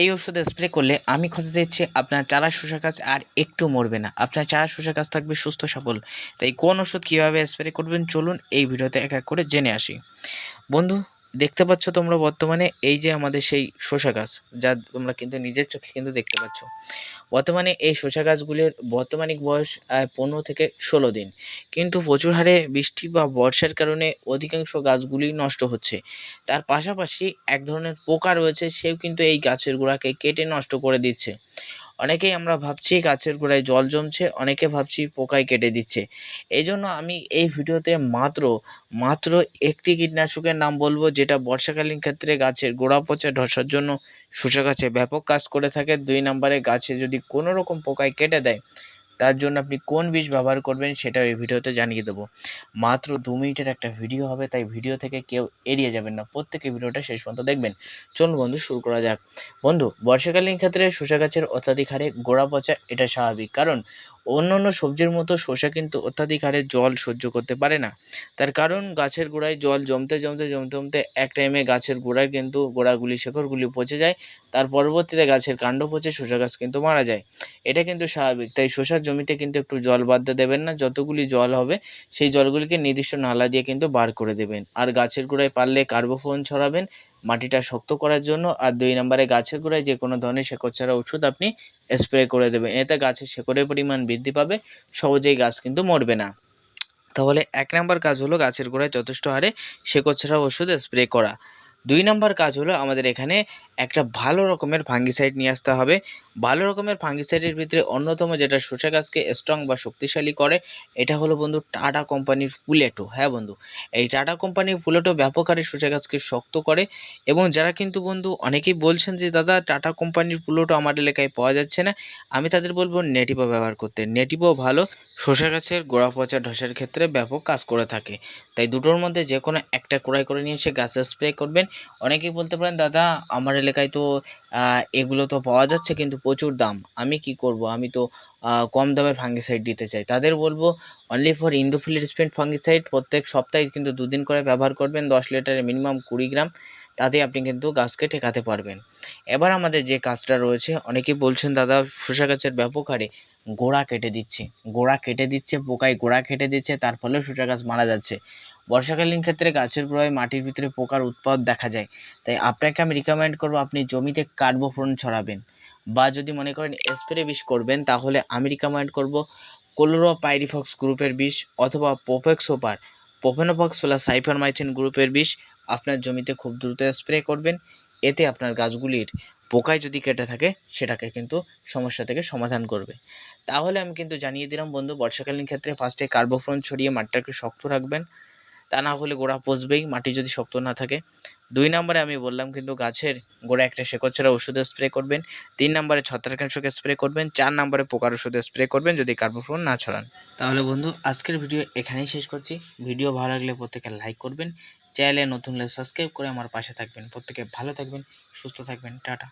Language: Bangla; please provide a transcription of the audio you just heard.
এই ওষুধ স্প্রে করলে আমি কথা দিচ্ছি আপনার চারা শসা গাছ আর একটু মরবে না। আপনার চারা শসা গাছ থাকবে সুস্থ সবল। তাই কোন ওষুধ কীভাবে স্প্রে করবেন চলুন এই ভিডিওতে এক এক করে জেনে আসি। বন্ধু দেখতে পাচ্ছ তোমরা বর্তমানে এই যে আমাদের সেই শসা গাছ, যা তোমরা কিন্তু নিজের চোখে কিন্তু দেখতে পাচ্ছ। বর্তমানে এই শসা গাছগুলির বর্তমানিক বয়স পনেরো থেকে ষোলো দিন। কিন্তু প্রচুর হারে বৃষ্টি বা বর্ষার কারণে অধিকাংশ গাছগুলি নষ্ট হচ্ছে। তার পাশাপাশি এক ধরনের পোকা রয়েছে, সেও কিন্তু এই গাছের গোড়াকে কেটে নষ্ট করে দিচ্ছে। অনেকেই আমরা ভাবছি গাছের গোড়ায় জল জমছে, অনেকে ভাবছি পোকায় কেটে দিচ্ছে। এই জন্য আমি এই ভিডিওতে মাত্র মাত্র একটি কীটনাশকের নাম বলব, যেটা বর্ষাকালীন ক্ষেত্রে গাছের গোড়া পচা ধসার জন্য শসা গাছে ব্যাপক কাজ করে থাকে। দুই নম্বরে গাছে যদি কোনো রকম পোকায় কেটে দেয় তার জন্য আপনি কোন বীজ ব্যবহার করবেন সেটা এই ভিডিওতে জানিয়ে দেবো। মাত্র দু মিনিটের একটা ভিডিও হবে, তাই ভিডিও থেকে কেউ এড়িয়ে যাবেন না। প্রত্যেকে ভিডিওটা শেষ পর্যন্ত দেখবেন। চলুন বন্ধু, শুরু করা যাক। বন্ধু, বর্ষাকালীন ক্ষেত্রে শসা গাছের অত্যাধিক হারে গোড়া পচা এটা স্বাভাবিক। কারণ অন্য অন্য সবজির মতো শসা কিন্তু অত্যাধিক হারে জল সহ্য করতে পারে না। তার কারণ গাছের গোড়ায় জল জমতে জমতে জমতে জমতে এক টাইমে গাছের গোড়ায় কিন্তু গোড়াগুলি, শেকড়গুলি পচে যায়। তার পরবর্তীতে গাছের কাণ্ড পচে শসা গাছ কিন্তু মারা যায়। এটা কিন্তু স্বাভাবিক। তাই শসার জমিতে কিন্তু একটু জল বাঁধতে দেবেন না। যতগুলি জল হবে, সেই জলগুলিকে নির্দিষ্ট নালা দিয়ে কিন্তু বার করে দেবেন। আর গাছের গোড়ায় পারলে কার্বোফোন ছড়াবেন, মাটিটা শক্ত করার জন্য। আর দুই নম্বরে গাছের গোড়ায় যে কোনো ধরনের শেকড় ছাড়া ওষুধ আপনি স্প্রে করে দেবেন। এতে গাছের শেকড়ের পরিমাণ বৃদ্ধি পাবে, সহজেই গাছ কিন্তু মরবে না। তাহলে এক নম্বর কাজ হলো গাছের গোড়ায় যথেষ্ট হারে শেকড় ছাড়া ওষুধ স্প্রে করা। দুই নম্বর কাজ হলো আমাদের এখানে একটা ভালো রকমের ফাঙ্গিসাইড নিয়ে আসতে হবে। ভালো রকমের ফাঙ্গিসাইডের ভিতরে অন্যতম যেটা শসা গাছকে স্ট্রং বা শক্তিশালী করে, এটা হলো বন্ধু টাটা কোম্পানির পুলেটো হ্যাঁ বন্ধু, এই টাটা কোম্পানির পুলেটো ব্যাপক হারে শসা গাছকে শক্ত করে এবং যারা কিন্তু বন্ধু অনেকেই বলছেন যে, দাদা টাটা কোম্পানির পুলেটো আমার এলাকায় পাওয়া যাচ্ছে না। আমি তাদের বলব নেটিভো ব্যবহার করতে। নেটিভো ভালো শসা গাছের গোড়া পচা ধসের ক্ষেত্রে ব্যাপক কাজ করে থাকে। তাই দুটোর মধ্যে যে কোনো একটা ক্রয় করে নিয়ে এসে গাছে স্প্রে করবেন। অনেকেই বলতে পারেন, দাদা, আমার এলাকায় তো এগুলো তো পাওয়া যাচ্ছে কিন্তু প্রচুর দাম। আমি কি করব? আমি তো কম দামের ফাঙ্গিসাইড দিতে চাই। তাদের বলব অনলি ফর ইন্দোফিলির স্পেন্ট ফাঙ্গিসাইড প্রত্যেক সপ্তাহে কিন্তু দুদিন করে ব্যবহার করবেন, দশ লিটারে মিনিমাম কুড়ি গ্রাম। তাতে আপনি কিন্তু গাছকে ঠেকাতে পারবেন। এবার আমাদের যে কাজটা রয়েছে, অনেকেই বলছেন, দাদা শসা গাছের ব্যাপক হারে গোড়া কেটে দিচ্ছে। গোড়া কেটে দিচ্ছে, পোকায় গোড়া কেটে দিচ্ছে, তার ফলে শসা গাছ মারা যাচ্ছে। বর্ষাকালীন ক্ষেত্রে গাছের গোড়ায় মাটির ভিতরে পোকার উৎপাদ দেখা যায়। তাই আপনাকে আমি রিকমেন্ড করব আপনি জমিতে কার্বোফোন ছড়াবেন বা যদি মনে করেন স্প্রে বিষ করবেন, তাহলে আমি রিকমেন্ড করব কোলোরো পাইরিফক্স গ্রুপের বিষ অথবা পোপেক্স ওপার পোপেনোফক্স প্লাস সাইফারমাইথিন গ্রুপের বিষ আপনার জমিতে খুব দ্রুত স্প্রে করবেন। এতে আপনার গাছগুলির পোকায় যদি কেটে থাকে, সেটাকে কিন্তু সমস্যা থেকে সমাধান করবে। তাহলে আমি কিন্তু জানিয়ে দিলাম বন্ধু, বর্ষাকালীন ক্ষেত্রে ফার্স্টে কার্বোফ্রন ছড়িয়ে মাটিটাকে শক্ত রাখবেন। তা না হলে গোড়া পচবেই, মাটি যদি শক্ত না থাকে। দুই নম্বরে আমি বললাম কিন্তু গাছের গোড়া একটা শেকড় ছাড়া ওষুধ স্প্রে করবেন। তিন নম্বরে ছত্রাকনাশক স্প্রে করবেন। চার নম্বরে পোকার ওষুধ স্প্রে করবেন যদি কার্বোফোন না ছড়ান। তাহলে বন্ধু, আজকের ভিডিও এখানেই শেষ করছি। ভিডিও ভালো লাগলে প্রত্যেকে লাইক করবেন। চ্যানেলে নতুন হলে সাবস্ক্রাইব করে আমার পাশে থাকবেন। প্রত্যেকে ভালো থাকবেন, সুস্থ থাকবেন। টাটা।